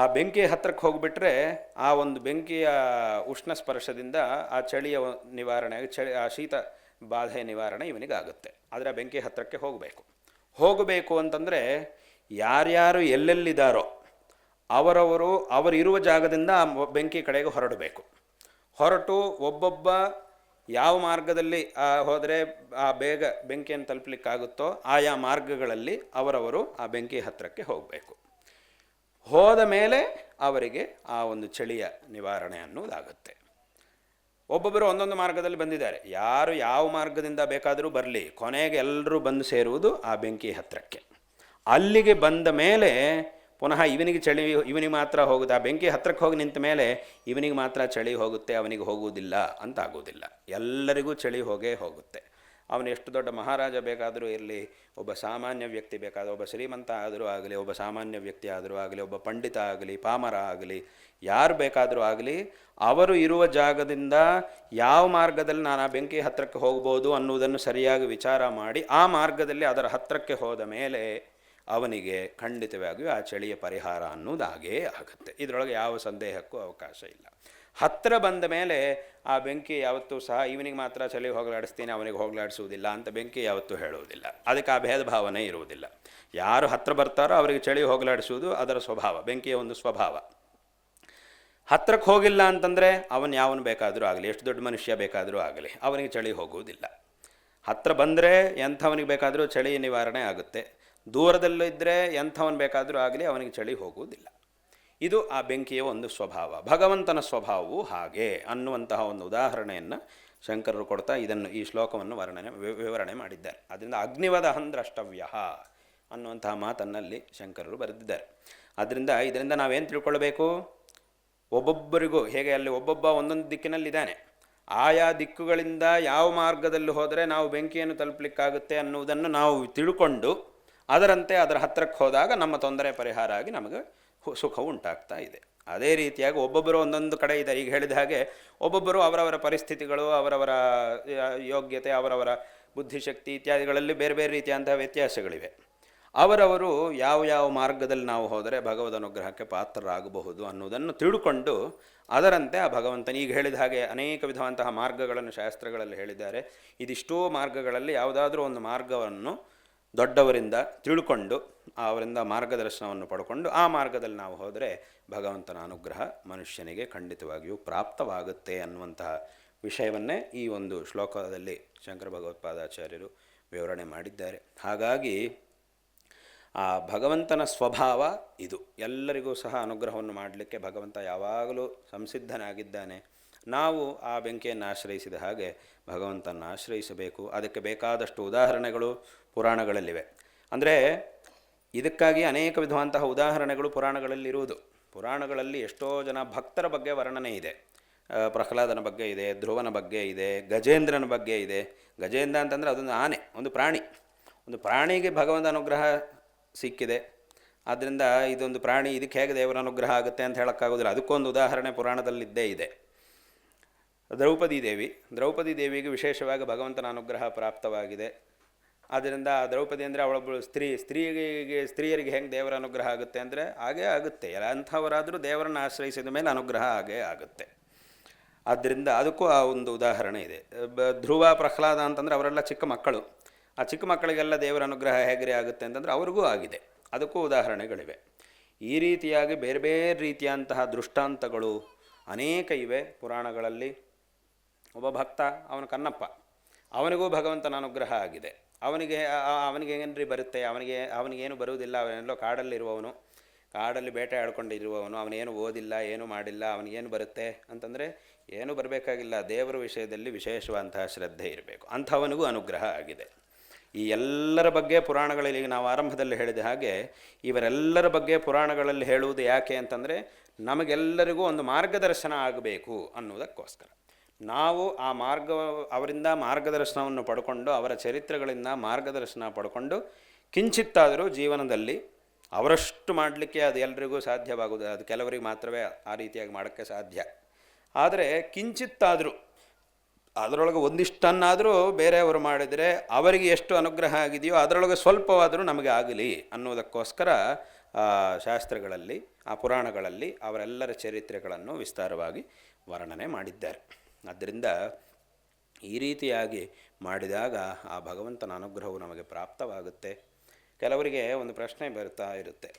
ಆ ಬೆಂಕಿ ಹತ್ತಿರಕ್ಕೆ ಹೋಗಿಬಿಟ್ರೆ ಆ ಒಂದು ಬೆಂಕಿಯ ಉಷ್ಣ ಸ್ಪರ್ಶದಿಂದ ಆ ಚಳಿಯ ನಿವಾರಣೆ, ಚಳಿ, ಆ ಶೀತ ಬಾಧೆ ನಿವಾರಣೆ ಇವನಿಗಾಗುತ್ತೆ. ಆದರೆ ಆ ಬೆಂಕಿ ಹತ್ತಿರಕ್ಕೆ ಹೋಗಬೇಕು. ಹೋಗಬೇಕು ಅಂತಂದರೆ ಯಾರ್ಯಾರು ಎಲ್ಲೆಲ್ಲಿದ್ದಾರೋ ಅವರವರು ಅವರಿರುವ ಜಾಗದಿಂದ ಆ ಬೆಂಕಿ ಕಡೆಗೆ ಹೊರಡಬೇಕು. ಹೊರಟು ಒಬ್ಬೊಬ್ಬ ಯಾವ ಮಾರ್ಗದಲ್ಲಿ ಹೋದರೆ ಆ ಬೇಗ ಬೆಂಕಿಯನ್ನು ತಲುಪಲಿಕ್ಕಾಗುತ್ತೋ ಆಯಾ ಮಾರ್ಗಗಳಲ್ಲಿ ಅವರವರು ಆ ಬೆಂಕಿ ಹತ್ತಿರಕ್ಕೆ ಹೋಗಬೇಕು. ಹೋದ ಮೇಲೆ ಅವರಿಗೆ ಆ ಒಂದು ಚಳಿಯ ನಿವಾರಣೆ ಅನ್ನೋದಾಗುತ್ತೆ. ಒಬ್ಬೊಬ್ಬರು ಒಂದೊಂದು ಮಾರ್ಗದಲ್ಲಿ ಬಂದಿದ್ದಾರೆ. ಯಾರು ಯಾವ ಮಾರ್ಗದಿಂದ ಬೇಕಾದರೂ ಬರಲಿ, ಕೊನೆಗೆ ಎಲ್ಲರೂ ಬಂದು ಸೇರುವುದು ಆ ಬೆಂಕಿ ಹತ್ತಿರಕ್ಕೆ ಅಲ್ಲಿಗೆ ಬಂದ ಮೇಲೆ ಪುನಃ ಇವನಿಗೆ ಚಳಿ, ಇವನಿಗೆ ಮಾತ್ರ ಹೋಗುತ್ತೆ. ಆ ಬೆಂಕಿ ಹತ್ತಿರಕ್ಕೆ ಹೋಗಿ ನಿಂತ ಮೇಲೆ ಇವನಿಗೆ ಮಾತ್ರ ಚಳಿ ಹೋಗುತ್ತೆ, ಅವನಿಗೆ ಹೋಗುವುದಿಲ್ಲ ಅಂತ ಆಗೋದಿಲ್ಲ ಎಲ್ಲರಿಗೂ ಚಳಿ ಹೋಗೇ ಹೋಗುತ್ತೆ. ಅವನು ಎಷ್ಟು ದೊಡ್ಡ ಮಹಾರಾಜ ಬೇಕಾದರೂ ಇರಲಿ, ಒಬ್ಬ ಸಾಮಾನ್ಯ ವ್ಯಕ್ತಿ ಬೇಕಾದ, ಒಬ್ಬ ಶ್ರೀಮಂತ ಆದರೂ ಆಗಲಿ, ಒಬ್ಬ ಸಾಮಾನ್ಯ ವ್ಯಕ್ತಿ ಆದರೂ ಆಗಲಿ, ಒಬ್ಬ ಪಂಡಿತ ಆಗಲಿ, ಪಾಮರ ಆಗಲಿ, ಯಾರು ಬೇಕಾದರೂ ಆಗಲಿ, ಅವರು ಇರುವ ಜಾಗದಿಂದ ಯಾವ ಮಾರ್ಗದಲ್ಲಿ ನಾನು ಆ ಬೆಂಕಿ ಹತ್ತಿರಕ್ಕೆ ಹೋಗ್ಬೋದು ಅನ್ನುವುದನ್ನು ಸರಿಯಾಗಿ ವಿಚಾರ ಮಾಡಿ, ಆ ಮಾರ್ಗದಲ್ಲಿ ಅದರ ಹತ್ತಿರಕ್ಕೆ ಹೋದ ಮೇಲೆ ಅವನಿಗೆ ಖಂಡಿತವಾಗಿಯೂ ಆ ಚಳಿಯ ಪರಿಹಾರ ಅನ್ನೋದಾಗೇ ಆಗುತ್ತೆ. ಇದರೊಳಗೆ ಯಾವ ಸಂದೇಹಕ್ಕೂ ಅವಕಾಶ ಇಲ್ಲ. ಹತ್ತಿರ ಬಂದ ಮೇಲೆ ಆ ಬೆಂಕಿ ಯಾವತ್ತೂ ಸಹ ಇವನಿಗೆ ಮಾತ್ರ ಚಳಿ ಹೋಗಲಾಡಿಸ್ತೀನಿ, ಅವನಿಗೆ ಹೋಗಲಾಡಿಸುವುದಿಲ್ಲ ಅಂತ ಬೆಂಕಿ ಯಾವತ್ತೂ ಹೇಳುವುದಿಲ್ಲ. ಅದಕ್ಕೆ ಆ ಭೇದ ಭಾವನೆ ಇರುವುದಿಲ್ಲ. ಯಾರು ಹತ್ತಿರ ಬರ್ತಾರೋ ಅವರಿಗೆ ಚಳಿ ಹೋಗಲಾಡಿಸುವುದು ಅದರ ಸ್ವಭಾವ, ಬೆಂಕಿಯ ಒಂದು ಸ್ವಭಾವ. ಹತ್ತಿರಕ್ಕೆ ಹೋಗಿಲ್ಲ ಅಂತಂದರೆ ಅವನು ಯಾವನು ಬೇಕಾದರೂ ಆಗಲಿ, ಎಷ್ಟು ದೊಡ್ಡ ಮನುಷ್ಯ ಬೇಕಾದರೂ ಆಗಲಿ, ಅವನಿಗೆ ಚಳಿ ಹೋಗುವುದಿಲ್ಲ. ಹತ್ತಿರ ಬಂದರೆ ಎಂಥವನಿಗೆ ಬೇಕಾದರೂ ಚಳಿ ನಿವಾರಣೆ ಆಗುತ್ತೆ. ದೂರದಲ್ಲೂ ಇದ್ದರೆ ಎಂಥವನು ಬೇಕಾದರೂ ಆಗಲಿ ಅವನಿಗೆ ಚಳಿ ಹೋಗುವುದಿಲ್ಲ. ಇದು ಆ ಬೆಂಕಿಯ ಒಂದು ಸ್ವಭಾವ. ಭಗವಂತನ ಸ್ವಭಾವವು ಹಾಗೆ ಅನ್ನುವಂತಹ ಒಂದು ಉದಾಹರಣೆಯನ್ನು ಶಂಕರರು ಕೊಡ್ತಾ ಇದನ್ನು ಈ ಶ್ಲೋಕವನ್ನು ವರ್ಣನೆ ವಿವರಣೆ ಮಾಡಿದ್ದಾರೆ. ಅದರಿಂದ ಅಗ್ನಿವದ ಹಂದ್ರಷ್ಟವ್ಯ ಅನ್ನುವಂತಹ ಮಾತನ್ನಲ್ಲಿ ಶಂಕರರು ಬರೆದಿದ್ದಾರೆ. ಆದ್ದರಿಂದ ಇದರಿಂದ ನಾವೇನು ತಿಳ್ಕೊಳ್ಬೇಕು? ಒಬ್ಬೊಬ್ಬರಿಗೂ ಹೇಗೆ ಅಲ್ಲಿ ಒಬ್ಬೊಬ್ಬ ಒಂದೊಂದು ದಿಕ್ಕಿನಲ್ಲಿದ್ದಾನೆ. ಆಯಾ ದಿಕ್ಕುಗಳಿಂದ ಯಾವ ಮಾರ್ಗದಲ್ಲಿ ಹೋದರೆ ನಾವು ಬೆಂಕಿಯನ್ನು ತಲುಪಲಿಕ್ಕಾಗುತ್ತೆ ಅನ್ನುವುದನ್ನು ನಾವು ತಿಳ್ಕೊಂಡು ಅದರಂತೆ ಅದರ ಹತ್ತಿರಕ್ಕೆ ಹೋದಾಗ ನಮ್ಮ ತೊಂದರೆ ಪರಿಹಾರ ಆಗಿ ನಮಗೆ ಸುಖ ಉಂಟಾಗ್ತಾ ಇದೆ. ಅದೇ ರೀತಿಯಾಗಿ ಒಬ್ಬೊಬ್ಬರು ಒಂದೊಂದು ಕಡೆ ಇದೆ ಈಗ ಹೇಳಿದ ಹಾಗೆ ಒಬ್ಬೊಬ್ಬರು ಅವರವರ ಪರಿಸ್ಥಿತಿಗಳು, ಅವರವರ ಯೋಗ್ಯತೆ, ಅವರವರ ಬುದ್ಧಿಶಕ್ತಿ ಇತ್ಯಾದಿಗಳಲ್ಲಿ ಬೇರೆ ಬೇರೆ ರೀತಿಯಾದಂತಹ ವ್ಯತ್ಯಾಸಗಳಿವೆ. ಅವರವರು ಯಾವ ಯಾವ ಮಾರ್ಗದಲ್ಲಿ ನಾವು ಹೋದರೆ ಭಗವದ್ ಅನುಗ್ರಹಕ್ಕೆ ಪಾತ್ರರಾಗಬಹುದು ಅನ್ನೋದನ್ನು ತಿಳ್ಕೊಂಡು ಅದರಂತೆ ಆ ಭಗವಂತನ ಈಗ ಹೇಳಿದ ಹಾಗೆ ಅನೇಕ ವಿಧವಂತಹ ಮಾರ್ಗಗಳನ್ನು ಶಾಸ್ತ್ರಗಳಲ್ಲಿ ಹೇಳಿದ್ದಾರೆ. ಇದಿಷ್ಟೋ ಮಾರ್ಗಗಳಲ್ಲಿ ಯಾವುದಾದ್ರೂ ಒಂದು ಮಾರ್ಗವನ್ನು ದೊಡ್ಡವರಿಂದ ತಿಳ್ಕೊಂಡು ಅವರಿಂದ ಮಾರ್ಗದರ್ಶನವನ್ನು ಪಡ್ಕೊಂಡು ಆ ಮಾರ್ಗದಲ್ಲಿ ನಾವು ಹೋದರೆ ಭಗವಂತನ ಅನುಗ್ರಹ ಮನುಷ್ಯನಿಗೆ ಖಂಡಿತವಾಗಿಯೂ ಪ್ರಾಪ್ತವಾಗುತ್ತೆ ಅನ್ನುವಂತಹ ವಿಷಯವನ್ನೇ ಈ ಒಂದು ಶ್ಲೋಕದಲ್ಲಿ ಶಂಕರ ಭಗವತ್ಪಾದಾಚಾರ್ಯರು ವಿವರಣೆ ಮಾಡಿದ್ದಾರೆ. ಹಾಗಾಗಿ ಆ ಭಗವಂತನ ಸ್ವಭಾವ ಇದು. ಎಲ್ಲರಿಗೂ ಸಹ ಅನುಗ್ರಹವನ್ನು ಮಾಡಲಿಕ್ಕೆ ಭಗವಂತ ಯಾವಾಗಲೂ ಸಂಸಿದ್ಧನಾಗಿದ್ದಾನೆ. ನಾವು ಆ ಬೆಂಕಿಯನ್ನು ಆಶ್ರಯಿಸಿದ ಹಾಗೆ ಭಗವಂತನ ಆಶ್ರಯಿಸಬೇಕು. ಅದಕ್ಕೆ ಬೇಕಾದಷ್ಟು ಉದಾಹರಣೆಗಳು ಪುರಾಣಗಳಲ್ಲಿವೆ. ಅಂದರೆ ಇದಕ್ಕಾಗಿ ಅನೇಕ ವಿಧವಂತಹ ಉದಾಹರಣೆಗಳು ಪುರಾಣಗಳಲ್ಲಿ ಇರುವುದು ಪುರಾಣಗಳಲ್ಲಿ ಎಷ್ಟೋ ಜನ ಭಕ್ತರ ಬಗ್ಗೆ ವರ್ಣನೆ ಇದೆ. ಪ್ರಹ್ಲಾದನ ಬಗ್ಗೆ ಇದೆ, ಧ್ರುವನ ಬಗ್ಗೆ ಇದೆ, ಗಜೇಂದ್ರನ ಬಗ್ಗೆ ಇದೆ. ಗಜೇಂದ್ರ ಅಂತಂದರೆ ಅದೊಂದು ಆನೆ, ಒಂದು ಪ್ರಾಣಿ. ಒಂದು ಪ್ರಾಣಿಗೆ ಭಗವಂತ ಅನುಗ್ರಹ ಸಿಕ್ಕಿದೆ. ಆದ್ದರಿಂದ ಇದೊಂದು ಪ್ರಾಣಿ, ಇದಕ್ಕೆ ಹೇಗೆ ದೇವರ ಅನುಗ್ರಹ ಆಗುತ್ತೆ ಅಂತ ಹೇಳೋಕ್ಕಾಗೋದಿಲ್ಲ. ಅದಕ್ಕೊಂದು ಉದಾಹರಣೆ ಪುರಾಣದಲ್ಲಿದ್ದೇ ಇದೆ. ದ್ರೌಪದಿ ದೇವಿ. ದ್ರೌಪದಿ ದೇವಿಗೆ ವಿಶೇಷವಾಗಿ ಭಗವಂತನ ಅನುಗ್ರಹ ಪ್ರಾಪ್ತವಾಗಿದೆ. ಆದ್ದರಿಂದ ದ್ರೌಪದಿ ಅಂದರೆ ಅವಳೊಬ್ಬಳು ಸ್ತ್ರೀ. ಸ್ತ್ರೀಗೆ, ಸ್ತ್ರೀಯರಿಗೆ ಹೆಂಗೆ ದೇವರ ಅನುಗ್ರಹ ಆಗುತ್ತೆ ಅಂದರೆ ಹಾಗೇ ಆಗುತ್ತೆ. ಎಲ್ಲ ಅಂಥವರಾದರೂ ದೇವರನ್ನು ಆಶ್ರಯಿಸಿದ ಮೇಲೆ ಅನುಗ್ರಹ ಹಾಗೇ ಆಗುತ್ತೆ. ಆದ್ದರಿಂದ ಅದಕ್ಕೂ ಆ ಒಂದು ಉದಾಹರಣೆ ಇದೆ. ಧ್ರುವ, ಪ್ರಹ್ಲಾದ ಅಂತಂದರೆ ಅವರೆಲ್ಲ ಚಿಕ್ಕ ಮಕ್ಕಳು. ಆ ಚಿಕ್ಕ ಮಕ್ಕಳಿಗೆಲ್ಲ ದೇವರ ಅನುಗ್ರಹ ಹೇಗೆ ಆಗುತ್ತೆ ಅಂತಂದರೆ ಅವ್ರಿಗೂ ಆಗಿದೆ. ಅದಕ್ಕೂ ಉದಾಹರಣೆಗಳಿವೆ. ಈ ರೀತಿಯಾಗಿ ಬೇರೆ ಬೇರೆ ರೀತಿಯಂತಹ ದೃಷ್ಟಾಂತಗಳು ಅನೇಕ ಇವೆ ಪುರಾಣಗಳಲ್ಲಿ. ಒಬ್ಬ ಭಕ್ತ, ಅವನು ಕನ್ನಪ್ಪ. ಅವನಿಗೂ ಭಗವಂತನ ಅನುಗ್ರಹ ಆಗಿದೆ. ಅವನಿಗೆ ಅವನಿಗೆ ಏನ್ರಿ ಬರುತ್ತೆ? ಅವನಿಗೆ ಅವನಿಗೇನು ಬರುವುದಿಲ್ಲ. ಅವನೆಲ್ಲೋ ಕಾಡಲ್ಲಿರುವವನು, ಕಾಡಲ್ಲಿ ಬೇಟೆ ಆಡ್ಕೊಂಡಿರುವವನು, ಅವನೇನು ಓದಿಲ್ಲ, ಏನು ಮಾಡಿಲ್ಲ ಅವನಿಗೇನು ಬರುತ್ತೆ? ಅಂತಂದರೆ, ಏನೂ ಬರಬೇಕಾಗಿಲ್ಲ. ದೇವರ ವಿಷಯದಲ್ಲಿ ವಿಶೇಷವಾದಂತಹ ಶ್ರದ್ಧೆ ಇರಬೇಕು. ಅಂಥವನಿಗೂ ಅನುಗ್ರಹ ಆಗಿದೆ. ಈ ಎಲ್ಲರ ಬಗ್ಗೆ ಪುರಾಣಗಳಲ್ಲಿ ನಾವು ಆರಂಭದಲ್ಲಿ ಹೇಳಿದ ಹಾಗೆ, ಇವರೆಲ್ಲರ ಬಗ್ಗೆ ಪುರಾಣಗಳಲ್ಲಿ ಹೇಳುವುದು ಯಾಕೆ ಅಂತಂದರೆ, ನಮಗೆಲ್ಲರಿಗೂ ಒಂದು ಮಾರ್ಗದರ್ಶನ ಆಗಬೇಕು ಅನ್ನುವುದಕ್ಕೋಸ್ಕರ. ನಾವು ಆ ಮಾರ್ಗ, ಅವರಿಂದ ಮಾರ್ಗದರ್ಶನವನ್ನು ಪಡ್ಕೊಂಡು, ಅವರ ಚರಿತ್ರೆಗಳಿಂದ ಮಾರ್ಗದರ್ಶನ ಪಡ್ಕೊಂಡು, ಕಿಂಚಿತ್ತಾದರೂ ಜೀವನದಲ್ಲಿ ಅವರಷ್ಟು ಮಾಡಲಿಕ್ಕೆ ಅದು ಎಲ್ರಿಗೂ ಸಾಧ್ಯವಾಗುವುದು. ಅದು ಕೆಲವರಿಗೆ ಮಾತ್ರವೇ ಆ ರೀತಿಯಾಗಿ ಮಾಡೋಕ್ಕೆ ಸಾಧ್ಯ. ಆದರೆ ಕಿಂಚಿತ್ತಾದರೂ, ಅದರೊಳಗೆ ಒಂದಿಷ್ಟನ್ನಾದರೂ ಬೇರೆಯವರು ಮಾಡಿದರೆ ಅವರಿಗೆ ಎಷ್ಟು ಅನುಗ್ರಹ ಆಗಿದೆಯೋ ಅದರೊಳಗೆ ಸ್ವಲ್ಪವಾದರೂ ನಮಗೆ ಆಗಲಿ ಅನ್ನೋದಕ್ಕೋಸ್ಕರ ಶಾಸ್ತ್ರಗಳಲ್ಲಿ, ಆ ಪುರಾಣಗಳಲ್ಲಿ ಅವರೆಲ್ಲರ ಚರಿತ್ರೆಗಳನ್ನು ವಿಸ್ತಾರವಾಗಿ ವರ್ಣನೆ ಮಾಡಿದ್ದಾರೆ. ಆದ್ದರಿಂದ ಈ ರೀತಿಯಾಗಿ ಮಾಡಿದಾಗ ಆ ಭಗವಂತನ ಅನುಗ್ರಹವು ನಮಗೆ ಪ್ರಾಪ್ತವಾಗುತ್ತೆ. ಕೆಲವರಿಗೆ ಒಂದು ಪ್ರಶ್ನೆ ಬರ್ತಾ ಇರುತ್ತೆ.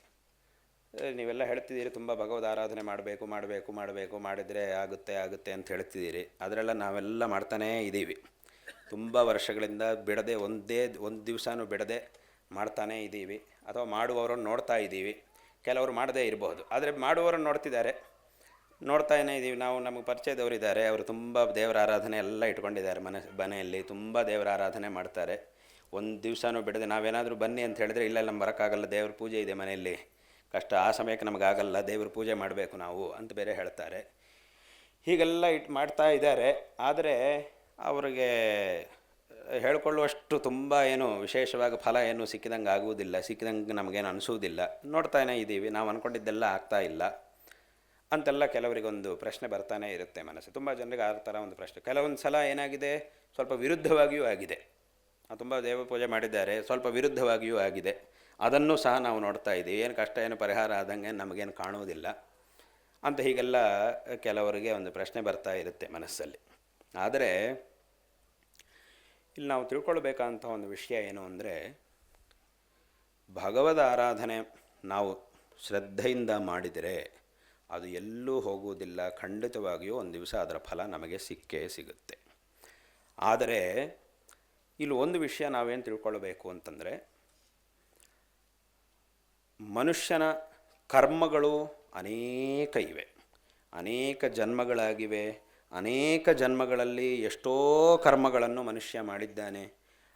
ನೀವೆಲ್ಲ ಹೇಳ್ತಿದ್ದೀರಿ, ತುಂಬ ಭಗವದ್ ಆರಾಧನೆ ಮಾಡಬೇಕು ಮಾಡಬೇಕು ಮಾಡಬೇಕು, ಮಾಡಿದರೆ ಆಗುತ್ತೆ ಆಗುತ್ತೆ ಅಂತ ಹೇಳ್ತಿದ್ದೀರಿ. ಅದರೆಲ್ಲ ನಾವೆಲ್ಲ ಮಾಡ್ತಾನೇ ಇದ್ದೀವಿ. ತುಂಬ ವರ್ಷಗಳಿಂದ ಬಿಡದೆ, ಒಂದೇ ಒಂದು ದಿವಸನೂ ಬಿಡದೆ ಮಾಡ್ತಾನೇ ಇದ್ದೀವಿ. ಅಥವಾ ಮಾಡುವವರನ್ನು ನೋಡ್ತಾ ಇದ್ದೀವಿ. ಕೆಲವರು ಮಾಡದೇ ಇರಬಹುದು ಆದರೆ ಮಾಡುವವರನ್ನು ನೋಡ್ತಿದ್ದಾರೆ. ನೋಡ್ತಾನೇ ಇದ್ದೀವಿ ನಾವು ನಮಗೆ ಪರಿಚಯದವರು ಇದ್ದಾರೆ ಅವರು ತುಂಬ ದೇವರ ಆರಾಧನೆ ಎಲ್ಲ ಇಟ್ಕೊಂಡಿದ್ದಾರೆ ಮನೆ, ಮನೆಯಲ್ಲಿ. ತುಂಬ ದೇವರ ಆರಾಧನೆ ಮಾಡ್ತಾರೆ. ಒಂದು ದಿವಸನೂ ಬಿಡದೆ ನಾವೇನಾದರೂ ಬನ್ನಿ ಅಂತ ಹೇಳಿದ್ರೆ, ಇಲ್ಲ ನಮ್ಮ ಬರೋಕ್ಕಾಗಲ್ಲ, ದೇವ್ರ ಪೂಜೆ ಇದೆ ಮನೆಯಲ್ಲಿ. ಕಷ್ಟ, ಆ ಸಮಯಕ್ಕೆ ನಮಗಾಗಲ್ಲ ದೇವ್ರ ಪೂಜೆ ಮಾಡಬೇಕು ನಾವು ಅಂತ ಬೇರೆ ಹೇಳ್ತಾರೆ. ಹೀಗೆಲ್ಲ ಇಟ್ ಮಾಡ್ತಾ ಇದ್ದಾರೆ. ಆದರೆ ಅವರಿಗೆ ಹೇಳ್ಕೊಳ್ಳುವಷ್ಟು ತುಂಬ ಏನು ವಿಶೇಷವಾಗಿ ಫಲ ಏನು ಸಿಕ್ಕಿದಂಗೆ ಆಗುವುದಿಲ್ಲ, ಸಿಕ್ಕಿದಂಗೆ ನಮಗೇನು ಅನಿಸುವುದಿಲ್ಲ. ನೋಡ್ತಾನೇ ಇದ್ದೀವಿ ನಾವು ಅಂದ್ಕೊಂಡಿದ್ದೆಲ್ಲ ಆಗ್ತಾ ಇಲ್ಲ. ಅಂತೆಲ್ಲ ಕೆಲವರಿಗೊಂದು ಪ್ರಶ್ನೆ ಬರ್ತಾನೆ ಇರುತ್ತೆ ಮನಸ್ಸು. ತುಂಬ ಜನರಿಗೆ ಆ ಥರ ಒಂದು ಪ್ರಶ್ನೆ. ಕೆಲವೊಂದು ಸಲ ಏನಾಗಿದೆ? ಸ್ವಲ್ಪ ವಿರುದ್ಧವಾಗಿಯೂ ಆಗಿದೆ. ತುಂಬ ದೇವ ಪೂಜೆ ಮಾಡಿದ್ದಾರೆ. ಸ್ವಲ್ಪ ವಿರುದ್ಧವಾಗಿಯೂ ಆಗಿದೆ. ಅದನ್ನು ಸಹ ನಾವು ನೋಡ್ತಾ ಇದ್ದೀವಿ. ಏನು ಕಷ್ಟ, ಏನು ಪರಿಹಾರ ಆದಂಗೆ ನಮಗೇನು ಕಾಣುವುದಿಲ್ಲ ಅಂತ ಹೀಗೆಲ್ಲ ಕೆಲವರಿಗೆ ಒಂದು ಪ್ರಶ್ನೆ ಬರ್ತಾ ಇರುತ್ತೆ ಮನಸ್ಸಲ್ಲಿ. ಆದರೆ, ಇಲ್ಲಿ ನಾವು ತಿಳ್ಕೊಳ್ಬೇಕಂತ ಒಂದು ವಿಷಯ ಏನು ಅಂದರೆ, ಭಗವದ ಆರಾಧನೆ ನಾವು ಶ್ರದ್ಧೆಯಿಂದ ಮಾಡಿದರೆ ಅದು ಎಲ್ಲೂ ಹೋಗುವುದಿಲ್ಲ. ಖಂಡಿತವಾಗಿಯೂ ಒಂದು ದಿವಸ ಅದರ ಫಲ ನಮಗೆ ಸಿಕ್ಕೇ ಸಿಗುತ್ತೆ. ಆದರೆ ಇಲ್ಲಿ ಒಂದು ವಿಷಯ ನಾವೇನು ತಿಳ್ಕೊಳ್ಬೇಕು ಅಂತಂದರೆ, ಮನುಷ್ಯನ ಕರ್ಮಗಳು ಅನೇಕ ಇವೆ. ಅನೇಕ ಜನ್ಮಗಳಾಗಿವೆ. ಅನೇಕ ಜನ್ಮಗಳಲ್ಲಿ ಎಷ್ಟೋ ಕರ್ಮಗಳನ್ನು ಮನುಷ್ಯ ಮಾಡಿದ್ದಾನೆ.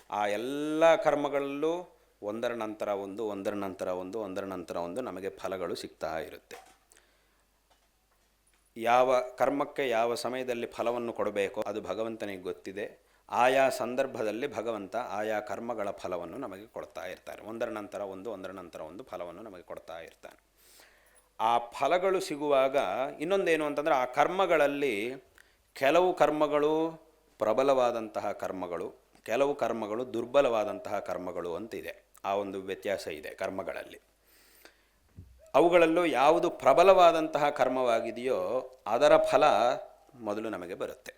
ಆ ಎಲ್ಲ ಕರ್ಮಗಳಲ್ಲೂ ಒಂದರ ನಂತರ ಒಂದು, ಒಂದರ ನಂತರ ಒಂದು, ಒಂದರ ನಂತರ ಒಂದು ನಮಗೆ ಫಲಗಳು ಸಿಗ್ತಾ ಇರುತ್ತೆ. ಯಾವ ಕರ್ಮಕ್ಕೆ ಯಾವ ಸಮಯದಲ್ಲಿ ಫಲವನ್ನು ಕೊಡಬೇಕೋ ಅದು ಭಗವಂತನಿಗೆ ಗೊತ್ತಿದೆ. ಆಯಾ ಸಂದರ್ಭದಲ್ಲಿ ಭಗವಂತ ಆಯಾ ಕರ್ಮಗಳ ಫಲವನ್ನು ನಮಗೆ ಕೊಡ್ತಾ ಇರ್ತಾರೆ ಒಂದರ ನಂತರ ಒಂದು, ಒಂದರ ನಂತರ ಒಂದು ಫಲವನ್ನು ನಮಗೆ ಕೊಡ್ತಾ ಇರ್ತಾನೆ. ಆ ಫಲಗಳು ಸಿಗುವಾಗ ಇನ್ನೊಂದೇನು ಅಂತಂದರೆ ಆ ಕರ್ಮಗಳಲ್ಲಿ ಕೆಲವು ಕರ್ಮಗಳು ಪ್ರಬಲವಾದಂತಹ ಕರ್ಮಗಳು, ಕೆಲವು ಕರ್ಮಗಳು ದುರ್ಬಲವಾದಂತಹ ಕರ್ಮಗಳು ಅಂತಿದೆ. ಆ ಒಂದು ವ್ಯತ್ಯಾಸ ಇದೆ ಕರ್ಮಗಳಲ್ಲಿ. ಅವುಗಳಲ್ಲೂ ಯಾವುದು ಪ್ರಬಲವಾದಂತಹ ಕರ್ಮವಾಗಿದೆಯೋ ಅದರ ಫಲ ಮೊದಲು ನಮಗೆ ಬರುತ್ತೆ.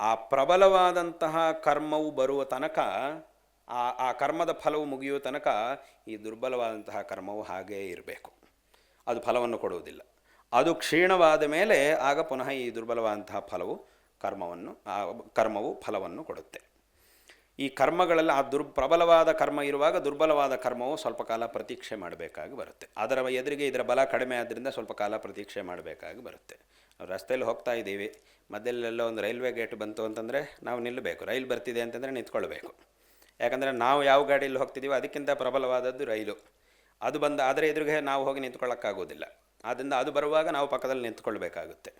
ಆ ಪ್ರಬಲವಾದಂತಹ ಕರ್ಮವು ಬರುವ ತನಕ, ಆ ಆ ಕರ್ಮದ ಫಲವು ಮುಗಿಯುವ ತನಕ ಈ ದುರ್ಬಲವಾದಂತಹ ಕರ್ಮವು ಹಾಗೇ ಇರಬೇಕು. ಅದು ಫಲವನ್ನು ಕೊಡುವುದಿಲ್ಲ. ಅದು ಕ್ಷೀಣವಾದ ಮೇಲೆ ಆಗ ಪುನಃ ಈ ದುರ್ಬಲವಾದಂತಹ ಫಲವು ಕರ್ಮವನ್ನು ಕರ್ಮವು ಫಲವನ್ನು ಕೊಡುತ್ತೆ. ಈ ಕರ್ಮಗಳೆಲ್ಲ, ಆ ದುರ್, ಪ್ರಬಲವಾದ ಕರ್ಮ ಇರುವಾಗ ದುರ್ಬಲವಾದ ಕರ್ಮವು ಸ್ವಲ್ಪ ಕಾಲ ಪ್ರತೀಕ್ಷೆ ಮಾಡಬೇಕಾಗಿ ಬರುತ್ತೆ. ಅದರ ಎದುರಿಗೆ ಇದರ ಬಲ ಕಡಿಮೆ ಆದ್ದರಿಂದ ಸ್ವಲ್ಪ ಕಾಲ ಪ್ರತೀಕ್ಷೆ ಮಾಡಬೇಕಾಗಿ ಬರುತ್ತೆ. ರಸ್ತೆಯಲ್ಲಿ ಹೋಗ್ತಾ ಇದ್ದೀವಿ. ಮಧ್ಯದಲ್ಲೆಲ್ಲೋ ಒಂದು ರೈಲ್ವೆ ಗೇಟ್ ಬಂತು ಅಂತಂದರೆ ನಾವು ನಿಲ್ಲಬೇಕು. ರೈಲು ಬರ್ತಿದೆ ಅಂತಂದರೆ ನಿಂತ್ಕೊಳ್ಬೇಕು. ಯಾಕಂದರೆ ನಾವು ಯಾವ ಗಾಡಿಯಲ್ಲಿ ಹೋಗ್ತಿದ್ದೀವೋ ಅದಕ್ಕಿಂತ ಪ್ರಬಲವಾದದ್ದು ರೈಲು. ಅದು ಬಂದ ಅದರ ಎದುರಿಗೆ ನಾವು ಹೋಗಿ ನಿಂತ್ಕೊಳ್ಳೋಕ್ಕಾಗೋದಿಲ್ಲ. ಆದ್ದರಿಂದ ಅದು ಬರುವಾಗ ನಾವು ಪಕ್ಕದಲ್ಲಿ ನಿಂತ್ಕೊಳ್ಬೇಕಾಗುತ್ತೆ.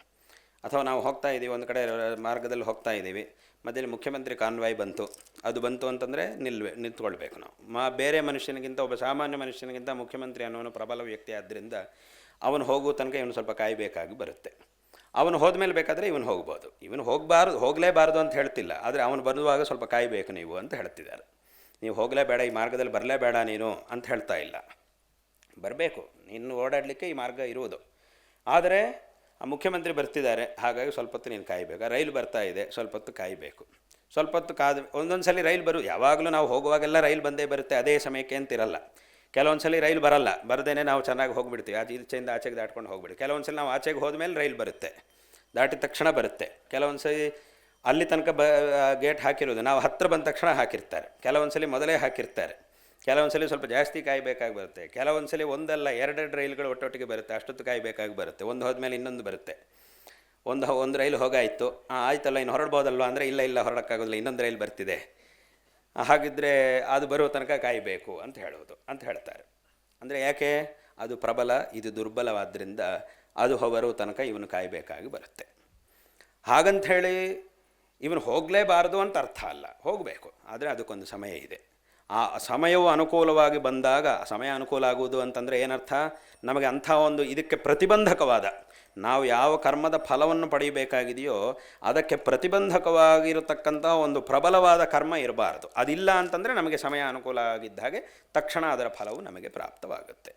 ಅಥವಾ ನಾವು ಹೋಗ್ತಾ ಇದ್ದೀವಿ ಒಂದು ಕಡೆ ಮಾರ್ಗದಲ್ಲಿ ಹೋಗ್ತಾ ಇದ್ದೀವಿ ಮಧ್ಯದಲ್ಲಿ ಮುಖ್ಯಮಂತ್ರಿ ಕಾನ್ವಾಯ್ ಬಂತು. ಅದು ಬಂತು ಅಂತಂದರೆ ನಿಲ್ವೆ, ನಿಂತ್ಕೊಳ್ಬೇಕು ನಾವು. ಮಾ, ಬೇರೆ ಮನುಷ್ಯನಿಗಿಂತ ಒಬ್ಬ ಸಾಮಾನ್ಯ ಮನುಷ್ಯನಿಗಿಂತ ಮುಖ್ಯಮಂತ್ರಿ ಅನ್ನೋನು ಪ್ರಬಲ ವ್ಯಕ್ತಿ ಆದ್ದರಿಂದ ಅವನು ಹೋಗುವ ತನಕ ಇವನು ಸ್ವಲ್ಪ ಕಾಯಬೇಕಾಗಿ ಬರುತ್ತೆ. ಅವನು ಹೋದ್ಮೇಲೆ ಬೇಕಾದರೆ ಇವನು ಹೋಗ್ಬೋದು. ಇವನು ಹೋಗಬಾರ್ದು, ಹೋಗಲೇಬಾರ್ದು ಅಂತ ಹೇಳ್ತಿಲ್ಲ. ಆದರೆ ಅವನು ಬರುವಾಗ ಸ್ವಲ್ಪ ಕಾಯಬೇಕು ನೀವು ಅಂತ ಹೇಳ್ತಿದ್ದಾರೆ. ನೀವು ಹೋಗಲೇಬೇಡ, ಈ ಮಾರ್ಗದಲ್ಲಿ ಬರಲೇಬೇಡ ನೀನು ಅಂತ ಹೇಳ್ತಾ ಇಲ್ಲ. ಬರಬೇಕು. ನೀನು ಓಡಾಡಲಿಕ್ಕೆ ಈ ಮಾರ್ಗ ಇರುವುದು. ಆದರೆ ಮುಖ್ಯಮಂತ್ರಿ ಬರ್ತಿದ್ದಾರೆ, ಹಾಗಾಗಿ ಸ್ವಲ್ಪ ಹೊತ್ತು ನೀನು ಕಾಯಬೇಕು. ರೈಲು ಬರ್ತಾ ಇದೆ, ಸ್ವಲ್ಪ ಹೊತ್ತು ಕಾಯಬೇಕು. ಸ್ವಲ್ಪ ಹೊತ್ತು ಕಾದ, ಒಂದೊಂದು ಸಲ ರೈಲು ಬರು, ಯಾವಾಗಲೂ ನಾವು ಹೋಗುವಾಗೆಲ್ಲ ರೈಲು ಬಂದೇ ಬರುತ್ತೆ, ಅದೇ ಸಮಯಕ್ಕೆ ಅಂತಿರಲ್ಲ. ಕೆಲವೊಂದು ಸಲ ರೈಲು ಬರಲ್ಲ, ಬರದೇನೆ ನಾವು ಚೆನ್ನಾಗಿ ಹೋಗ್ಬಿಡ್ತೀವಿ. ಅದು ಈಚೆಯಿಂದ ಆಚೆಗೆ ದಾಟ್ಕೊಂಡು ಹೋಗ್ಬಿಡಿ. ಕೆಲವೊಂದು ಸಲ ನಾವು ಆಚೆಗೆ ಹೋದ್ಮೇಲೆ ರೈಲು ಬರುತ್ತೆ. ದಾಟಿದ ತಕ್ಷಣ ಬರುತ್ತೆ. ಕೆಲವೊಂದು ಸಲ ಅಲ್ಲಿ ತನಕ ಬ ಗೇಟ್ ಹಾಕಿರೋದು, ನಾವು ಹತ್ತಿರ ಬಂದ ತಕ್ಷಣ ಹಾಕಿರ್ತಾರೆ. ಕೆಲವೊಂದು ಸಲ ಮೊದಲೇ ಹಾಕಿರ್ತಾರೆ. ಕೆಲವೊಂದು ಸಲ ಸ್ವಲ್ಪ ಜಾಸ್ತಿ ಕಾಯಬೇಕಾಗಿ ಬರುತ್ತೆ ಕೆಲವೊಂದು ಸಲ ಒಂದಲ್ಲ, ಎರಡೆರಡು ರೈಲುಗಳು ಒಟ್ಟೊಟ್ಟಿಗೆ ಬರುತ್ತೆ. ಅಷ್ಟೊತ್ತು ಕಾಯಬೇಕಾಗಿ ಬರುತ್ತೆ. ಒಂದು ಹೋದ್ಮೇಲೆ ಇನ್ನೊಂದು ಬರುತ್ತೆ. ಒಂದು ಒಂದು ರೈಲು ಹೋಗಾಯಿತು. ಆಯ್ತಲ್ಲ, ಇನ್ನು ಹೊರಡ್ಬೋದಲ್ವ? ಅಂದರೆ ಇಲ್ಲ ಇಲ್ಲ, ಹೊರಡೋಕ್ಕಾಗೋದಿಲ್ಲ. ಇನ್ನೊಂದು ರೈಲು ಬರ್ತಿದೆ. ಹಾಗಿದ್ದರೆ ಅದು ಬರುವ ತನಕ ಕಾಯಬೇಕು ಅಂತ ಹೇಳೋದು ಅಂತ ಹೇಳ್ತಾರೆ. ಅಂದರೆ ಯಾಕೆ? ಅದು ಪ್ರಬಲ, ಇದು ದುರ್ಬಲವಾದ್ದರಿಂದ ಅದು ಬರುವ ತನಕ ಇವನು ಕಾಯಬೇಕಾಗಿ ಬರುತ್ತೆ. ಹಾಗಂತ ಹೇಳಿ, ಇವನು ಹೋಗಲೇಬಾರದು ಅಂತ ಅರ್ಥ ಅಲ್ಲ. ಹೋಗಬೇಕು. ಆದರೆ ಅದಕ್ಕೊಂದು ಸಮಯ ಇದೆ. ಆ ಸಮಯವು ಅನುಕೂಲವಾಗಿ ಬಂದಾಗ, ಸಮಯ ಅನುಕೂಲ ಆಗುವುದು ಅಂತಂದರೆ ಏನರ್ಥ? ನಮಗೆ ಅಂಥ ಒಂದು ಇದಕ್ಕೆ ಪ್ರತಿಬಂಧಕವಾದ, ನಾವು ಯಾವ ಕರ್ಮದ ಫಲವನ್ನು ಪಡೆಯಬೇಕಾಗಿದೆಯೋ, ಅದಕ್ಕೆ ಪ್ರತಿಬಂಧಕವಾಗಿರತಕ್ಕಂಥ ಒಂದು ಪ್ರಬಲವಾದ ಕರ್ಮ ಇರಬಾರದು. ಅದಿಲ್ಲ ಅಂತಂದರೆ ನಮಗೆ ಸಮಯ ಅನುಕೂಲ ಆಗಿದ್ದ ಹಾಗೆ ತಕ್ಷಣ ಅದರ ಫಲವು ನಮಗೆ ಪ್ರಾಪ್ತವಾಗುತ್ತೆ.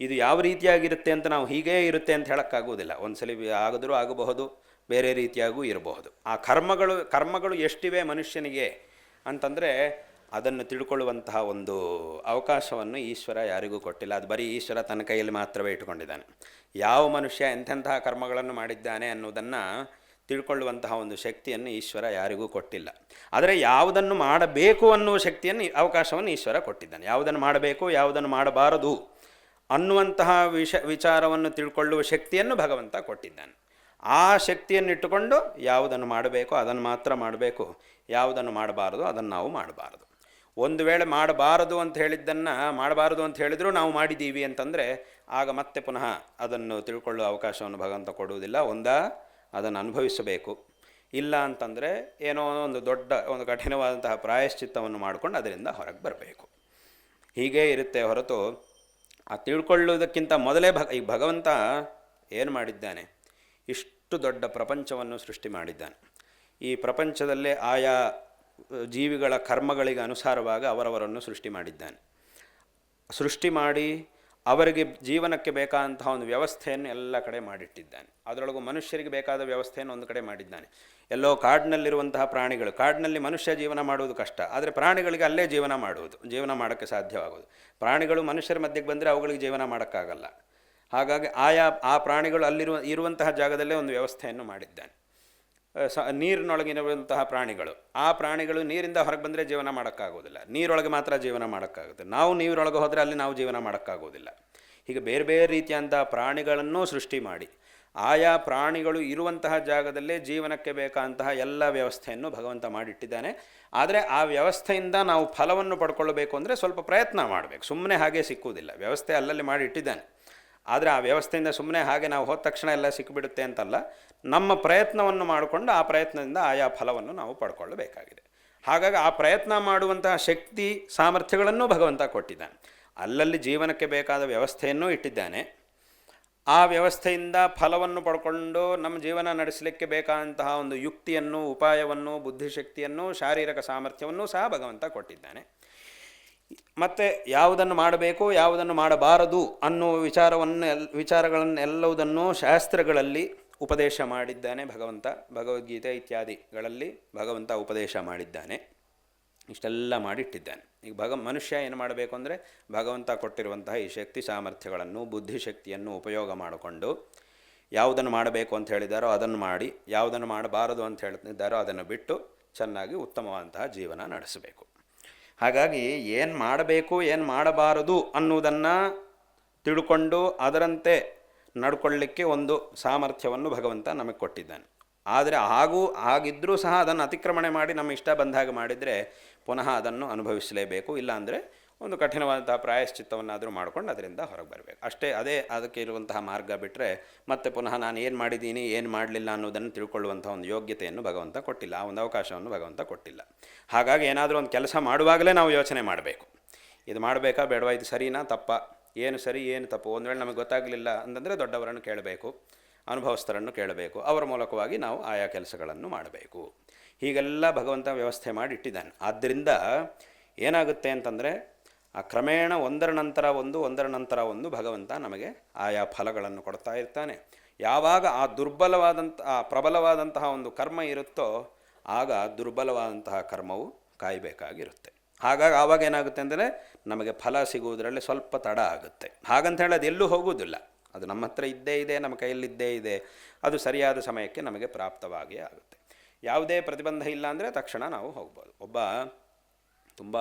ಇದು ಯಾವ ರೀತಿಯಾಗಿರುತ್ತೆ ಅಂತ ನಾವು ಹೀಗೇ ಇರುತ್ತೆ ಅಂತ ಹೇಳೋಕ್ಕಾಗೋದಿಲ್ಲ ಒಂದ್ಸಲಿ ಆಗಿದ್ರೂ ಆಗಬಹುದು, ಬೇರೆ ರೀತಿಯಾಗೂ ಇರಬಹುದು. ಆ ಕರ್ಮಗಳು ಕರ್ಮಗಳು ಎಷ್ಟಿವೆ ಮನುಷ್ಯನಿಗೆ ಅಂತಂದರೆ ಅದನ್ನು ತಿಳ್ಕೊಳ್ಳುವಂತಹ ಒಂದು ಅವಕಾಶವನ್ನು ಈಶ್ವರ ಯಾರಿಗೂ ಕೊಟ್ಟಿಲ್ಲ. ಅದು ಬರೀ ಈಶ್ವರ ತನ್ನ ಕೈಯಲ್ಲಿ ಮಾತ್ರವೇ ಇಟ್ಕೊಂಡಿದ್ದಾನೆ ಯಾವ ಮನುಷ್ಯ ಎಂತೆಂತಹ ಕರ್ಮಗಳನ್ನು ಮಾಡಿದ್ದಾನೆ ಅನ್ನೋದನ್ನು ತಿಳ್ಕೊಳ್ಳುವಂತಹ ಒಂದು ಶಕ್ತಿಯನ್ನು ಈಶ್ವರ ಯಾರಿಗೂ ಕೊಟ್ಟಿಲ್ಲ. ಆದರೆ ಯಾವುದನ್ನು ಮಾಡಬೇಕು ಅನ್ನುವ ಶಕ್ತಿಯನ್ನು ಅವಕಾಶವನ್ನು ಈಶ್ವರ ಕೊಟ್ಟಿದ್ದಾನೆ. ಯಾವುದನ್ನು ಮಾಡಬೇಕು, ಯಾವುದನ್ನು ಮಾಡಬಾರದು ಅನ್ನುವಂತಹ ವಿಷ, ವಿಚಾರವನ್ನು ತಿಳ್ಕೊಳ್ಳುವ ಶಕ್ತಿಯನ್ನು ಭಗವಂತ ಕೊಟ್ಟಿದ್ದಾನೆ. ಆ ಶಕ್ತಿಯನ್ನು ಇಟ್ಟುಕೊಂಡು ಯಾವುದನ್ನು ಮಾಡಬೇಕು ಅದನ್ನು ಮಾತ್ರ ಮಾಡಬೇಕು. ಯಾವುದನ್ನು ಮಾಡಬಾರದು ಅದನ್ನು ನಾವು ಮಾಡಬಾರದು. ಒಂದು ವೇಳೆ ಮಾಡಬಾರದು ಅಂತ ಹೇಳಿದ್ದನ್ನು ಮಾಡಬಾರದು ಅಂತ ಹೇಳಿದರೂ ನಾವು ಮಾಡಿದ್ದೀವಿ ಅಂತಂದರೆ ಆಗ ಮತ್ತೆ ಪುನಃ ಅದನ್ನು ತಿಳ್ಕೊಳ್ಳುವ ಅವಕಾಶವನ್ನು ಭಗವಂತ ಕೊಡುವುದಿಲ್ಲ. ಒಂದ, ಅದನ್ನು ಅನುಭವಿಸಬೇಕು. ಇಲ್ಲ ಅಂತಂದರೆ ಏನೋ ಒಂದು ದೊಡ್ಡ ಒಂದು ಕಠಿಣವಾದಂತಹ ಪ್ರಾಯಶ್ಚಿತ್ತವನ್ನು ಮಾಡಿಕೊಂಡು ಅದರಿಂದ ಹೊರಗೆ ಬರಬೇಕು. ಹೀಗೇ ಇರುತ್ತೆ ಹೊರತು ಆ ತಿಳ್ಕೊಳ್ಳುವುದಕ್ಕಿಂತ ಮೊದಲೇ ಭಗ, ಈ ಭಗವಂತ ಏನು ಮಾಡಿದ್ದಾನೆ? ಇಷ್ಟು ದೊಡ್ಡ ಪ್ರಪಂಚವನ್ನು ಸೃಷ್ಟಿ ಮಾಡಿದ್ದಾನೆ. ಈ ಪ್ರಪಂಚದಲ್ಲೇ ಆಯಾ ಜೀವಿಗಳ ಕರ್ಮಗಳಿಗೆ ಅನುಸಾರವಾಗಿ ಅವರವರನ್ನು ಸೃಷ್ಟಿ ಮಾಡಿದ್ದಾನೆ. ಸೃಷ್ಟಿ ಮಾಡಿ ಅವರಿಗೆ ಜೀವನಕ್ಕೆ ಬೇಕಾದಂತಹ ಒಂದು ವ್ಯವಸ್ಥೆಯನ್ನು ಎಲ್ಲ ಕಡೆ ಮಾಡಿಟ್ಟಿದ್ದಾನೆ. ಅದರೊಳಗೂ ಮನುಷ್ಯರಿಗೆ ಬೇಕಾದ ವ್ಯವಸ್ಥೆಯನ್ನು ಒಂದು ಕಡೆ ಮಾಡಿದ್ದಾನೆ. ಎಲ್ಲೋ ಕಾಡಿನಲ್ಲಿರುವಂತಹ ಪ್ರಾಣಿಗಳು, ಕಾಡಿನಲ್ಲಿ ಮನುಷ್ಯ ಜೀವನ ಮಾಡುವುದು ಕಷ್ಟ, ಆದರೆ ಪ್ರಾಣಿಗಳಿಗೆ ಅಲ್ಲೇ ಜೀವನ ಮಾಡುವುದು, ಜೀವನ ಮಾಡೋಕ್ಕೆ ಸಾಧ್ಯವಾಗುವುದು. ಪ್ರಾಣಿಗಳು ಮನುಷ್ಯರ ಮಧ್ಯಕ್ಕೆ ಬಂದರೆ ಅವುಗಳಿಗೆ ಜೀವನ ಮಾಡೋಕ್ಕಾಗಲ್ಲ. ಹಾಗಾಗಿ ಆಯಾ, ಆ ಪ್ರಾಣಿಗಳು ಅಲ್ಲಿರುವ, ಇರುವಂತಹ ಜಾಗದಲ್ಲೇ ಒಂದು ವ್ಯವಸ್ಥೆಯನ್ನು ಮಾಡಿದ್ದಾನೆ. ಸ, ನೀರಿನೊಳಗಿರುವಂತಹ ಪ್ರಾಣಿಗಳು. ಆ ಪ್ರಾಣಿಗಳು ನೀರಿಂದ ಹೊರಗೆ ಬಂದರೆ ಜೀವನ ಮಾಡೋಕ್ಕಾಗೋದಿಲ್ಲ. ನೀರೊಳಗೆ ಮಾತ್ರ ಜೀವನ ಮಾಡೋಕ್ಕಾಗುತ್ತೆ. ನಾವು ನೀರೊಳಗೆ ಹೋದರೆ ಅಲ್ಲಿ ನಾವು ಜೀವನ ಮಾಡೋಕ್ಕಾಗೋದಿಲ್ಲ. ಹೀಗೆ ಬೇರೆ ಬೇರೆ ರೀತಿಯಂತಹ ಪ್ರಾಣಿಗಳನ್ನು ಸೃಷ್ಟಿ ಮಾಡಿ, ಆಯಾ ಪ್ರಾಣಿಗಳು ಇರುವಂತಹ ಜಾಗದಲ್ಲೇ ಜೀವನಕ್ಕೆ ಬೇಕಾದಂತಹ ಎಲ್ಲ ವ್ಯವಸ್ಥೆಯನ್ನು ಭಗವಂತ ಮಾಡಿಟ್ಟಿದ್ದಾನೆ. ಆದರೆ ಆ ವ್ಯವಸ್ಥೆಯಿಂದ ನಾವು ಫಲವನ್ನು ಪಡ್ಕೊಳ್ಳಬೇಕು ಅಂದರೆ ಸ್ವಲ್ಪ ಪ್ರಯತ್ನ ಮಾಡಬೇಕು. ಸುಮ್ಮನೆ ಹಾಗೆ ಸಿಕ್ಕುವುದಿಲ್ಲ. ವ್ಯವಸ್ಥೆ ಅಲ್ಲಲ್ಲಿ ಮಾಡಿ ಇಟ್ಟಿದ್ದಾನೆ. ಆದರೆ ಆ ವ್ಯವಸ್ಥೆಯಿಂದ ಸುಮ್ಮನೆ ಹಾಗೆ ನಾವು ಹೋದ ತಕ್ಷಣ ಎಲ್ಲ ಸಿಕ್ಕಿಬಿಡುತ್ತೆ ಅಂತಲ್ಲ, ನಮ್ಮ ಪ್ರಯತ್ನವನ್ನು ಮಾಡಿಕೊಂಡು ಆ ಪ್ರಯತ್ನದಿಂದ ಆಯಾ ಫಲವನ್ನು ನಾವು ಪಡ್ಕೊಳ್ಳಬೇಕಾಗಿದೆ. ಹಾಗಾಗಿ ಆ ಪ್ರಯತ್ನ ಮಾಡುವಂತಹ ಶಕ್ತಿ, ಸಾಮರ್ಥ್ಯಗಳನ್ನು ಭಗವಂತ ಕೊಟ್ಟಿದ್ದಾನೆ. ಅಲ್ಲಲ್ಲಿ ಜೀವನಕ್ಕೆ ಬೇಕಾದ ವ್ಯವಸ್ಥೆಯನ್ನು ಇಟ್ಟಿದ್ದಾನೆ. ಆ ವ್ಯವಸ್ಥೆಯಿಂದ ಫಲವನ್ನು ಪಡ್ಕೊಂಡು ನಮ್ಮ ಜೀವನ ನಡೆಸಲಿಕ್ಕೆ ಬೇಕಾದಂತಹ ಒಂದು ಯುಕ್ತಿಯನ್ನು, ಉಪಾಯವನ್ನು, ಬುದ್ಧಿಶಕ್ತಿಯನ್ನು, ಶಾರೀರಿಕ ಸಾಮರ್ಥ್ಯವನ್ನು ಸಹ ಭಗವಂತ ಕೊಟ್ಟಿದ್ದಾನೆ. ಮತ್ತು ಯಾವುದನ್ನು ಮಾಡಬೇಕು, ಯಾವುದನ್ನು ಮಾಡಬಾರದು ಅನ್ನುವ ವಿಚಾರವನ್ನು ಎಲ್ ವಿಚಾರಗಳನ್ನೆಲ್ಲವುದನ್ನು ಶಾಸ್ತ್ರಗಳಲ್ಲಿ ಉಪದೇಶ ಮಾಡಿದ್ದಾನೆ ಭಗವಂತ. ಭಗವದ್ಗೀತೆ ಇತ್ಯಾದಿಗಳಲ್ಲಿ ಭಗವಂತ ಉಪದೇಶ ಮಾಡಿದ್ದಾನೆ. ಇಷ್ಟೆಲ್ಲ ಮಾಡಿಟ್ಟಿದ್ದಾನೆ. ಈಗ ಭಗ, ಮನುಷ್ಯ ಏನು ಮಾಡಬೇಕು ಅಂದರೆ ಭಗವಂತ ಕೊಟ್ಟಿರುವಂತಹ ಈ ಶಕ್ತಿ ಸಾಮರ್ಥ್ಯಗಳನ್ನು ಬುದ್ಧಿಶಕ್ತಿಯನ್ನು ಉಪಯೋಗ ಮಾಡಿಕೊಂಡು ಯಾವುದನ್ನು ಮಾಡಬೇಕು ಅಂತ ಹೇಳಿದಾರೋ ಅದನ್ನು ಮಾಡಿ, ಯಾವುದನ್ನು ಮಾಡಬಾರದು ಅಂತ ಹೇಳ್ತಿದ್ದಾರೋ ಅದನ್ನು ಬಿಟ್ಟು ಚೆನ್ನಾಗಿ ಉತ್ತಮವಾದಂತಹ ಜೀವನ ನಡೆಸಬೇಕು. ಹಾಗಾಗಿ ಏನು ಮಾಡಬೇಕು, ಏನು ಮಾಡಬಾರದು ಅನ್ನುವುದನ್ನು ತಿಳ್ಕೊಂಡು ಅದರಂತೆ ನಡ್ಕೊಳ್ಳಿಕ್ಕೆ ಒಂದು ಸಾಮರ್ಥ್ಯವನ್ನು ಭಗವಂತ ನಮಗೆ ಕೊಟ್ಟಿದ್ದಾನೆ. ಆದರೆ ಹಾಗೂ ಆಗಿದ್ದರೂ ಸಹ ಅದನ್ನು ಅತಿಕ್ರಮಣೆ ಮಾಡಿ ನಮ್ಮ ಇಷ್ಟ ಬಂದಾಗ ಮಾಡಿದರೆ ಪುನಃ ಅದನ್ನು ಅನುಭವಿಸಲೇಬೇಕು, ಇಲ್ಲಾಂದರೆ ಒಂದು ಕಠಿಣವಾದಂತಹ ಪ್ರಾಯಶ್ಚಿತ್ತವನ್ನಾದರೂ ಮಾಡ್ಕೊಂಡು ಅದರಿಂದ ಹೊರಗೆ ಬರಬೇಕು. ಅಷ್ಟೇ ಅದೇ ಅದಕ್ಕೆ ಇರುವಂತಹ ಮಾರ್ಗ ಬಿಟ್ಟರೆ ಮತ್ತೆ ಪುನಃ ನಾನು ಏನು ಮಾಡಿದ್ದೀನಿ, ಏನು ಮಾಡಲಿಲ್ಲ ಅನ್ನೋದನ್ನು ತಿಳ್ಕೊಳ್ಳುವಂಥ ಒಂದು ಯೋಗ್ಯತೆಯನ್ನು ಭಗವಂತ ಕೊಟ್ಟಿಲ್ಲ. ಆ ಒಂದು ಅವಕಾಶವನ್ನು ಭಗವಂತ ಕೊಟ್ಟಿಲ್ಲ. ಹಾಗಾಗಿ ಏನಾದರೂ ಒಂದು ಕೆಲಸ ಮಾಡುವಾಗಲೇ ನಾವು ಯೋಚನೆ ಮಾಡಬೇಕು. ಇದು ಮಾಡಬೇಕಾ ಬೇಡವಾ? ಇದು ಸರಿನಾ? ತಪ್ಪ. ಏನು ಸರಿ, ಏನು ತಪ್ಪು? ಒಂದು ವೇಳೆ ನಮಗೆ ಗೊತ್ತಾಗಲಿಲ್ಲ ಅಂತಂದರೆ ದೊಡ್ಡವರನ್ನು ಕೇಳಬೇಕು, ಅನುಭವಸ್ಥರನ್ನು ಕೇಳಬೇಕು, ಅವರ ಮೂಲಕವಾಗಿ ನಾವು ಆಯಾ ಕೆಲಸಗಳನ್ನು ಮಾಡಬೇಕು. ಹೀಗೆಲ್ಲ ಭಗವಂತ ವ್ಯವಸ್ಥೆ ಮಾಡಿ ಇಟ್ಟಿದ್ದಾನೆ ಆದ್ದರಿಂದ ಏನಾಗುತ್ತೆ ಅಂತಂದರೆ ಆ ಕ್ರಮೇಣ ಒಂದರ ನಂತರ ಒಂದು, ಒಂದರ ನಂತರ ಒಂದು ಭಗವಂತ ನಮಗೆ ಆಯಾ ಫಲಗಳನ್ನು ಕೊಡ್ತಾ ಇರ್ತಾನೆ. ಯಾವಾಗ ಆ ದುರ್ಬಲವಾದಂಥ, ಆ ಪ್ರಬಲವಾದಂತಹ ಒಂದು ಕರ್ಮ ಇರುತ್ತೋ ಆಗ ದುರ್ಬಲವಾದಂತಹ ಕರ್ಮವು ಕಾಯಬೇಕಾಗಿರುತ್ತೆ. ಹಾಗಾಗಿ ಆವಾಗ ಏನಾಗುತ್ತೆ ಅಂದರೆ ನಮಗೆ ಫಲ ಸಿಗುವುದರಲ್ಲಿ ಸ್ವಲ್ಪ ತಡ ಆಗುತ್ತೆ. ಹಾಗಂತ ಹೇಳಿ ಅದು ಎಲ್ಲೂ ಹೋಗುವುದಿಲ್ಲ. ಅದು ನಮ್ಮ ಹತ್ರ ಇದ್ದೇ ಇದೆ, ನಮ್ಮ ಕೈಯಲ್ಲಿದ್ದೇ ಇದೆ, ಅದು ಸರಿಯಾದ ಸಮಯಕ್ಕೆ ನಮಗೆ ಪ್ರಾಪ್ತವಾಗಿಯೇ ಆಗುತ್ತೆ. ಯಾವುದೇ ಪ್ರತಿಬಂಧ ಇಲ್ಲ ಅಂದರೆ ತಕ್ಷಣ ನಾವು ಹೋಗ್ಬೋದು. ಒಬ್ಬ ತುಂಬ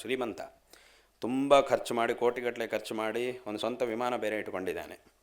ಶ್ರೀಮಂತ. ತುಂಬ ಖರ್ಚು ಮಾಡಿ ಕೋಟಿಗಟ್ಟಲೆ ಖರ್ಚು ಮಾಡಿ ಒಂದು ಸ್ವಂತ ವಿಮಾನ ಬೇರೆ ಇಟ್ಕೊಂಡಿದ್ದಾನೆ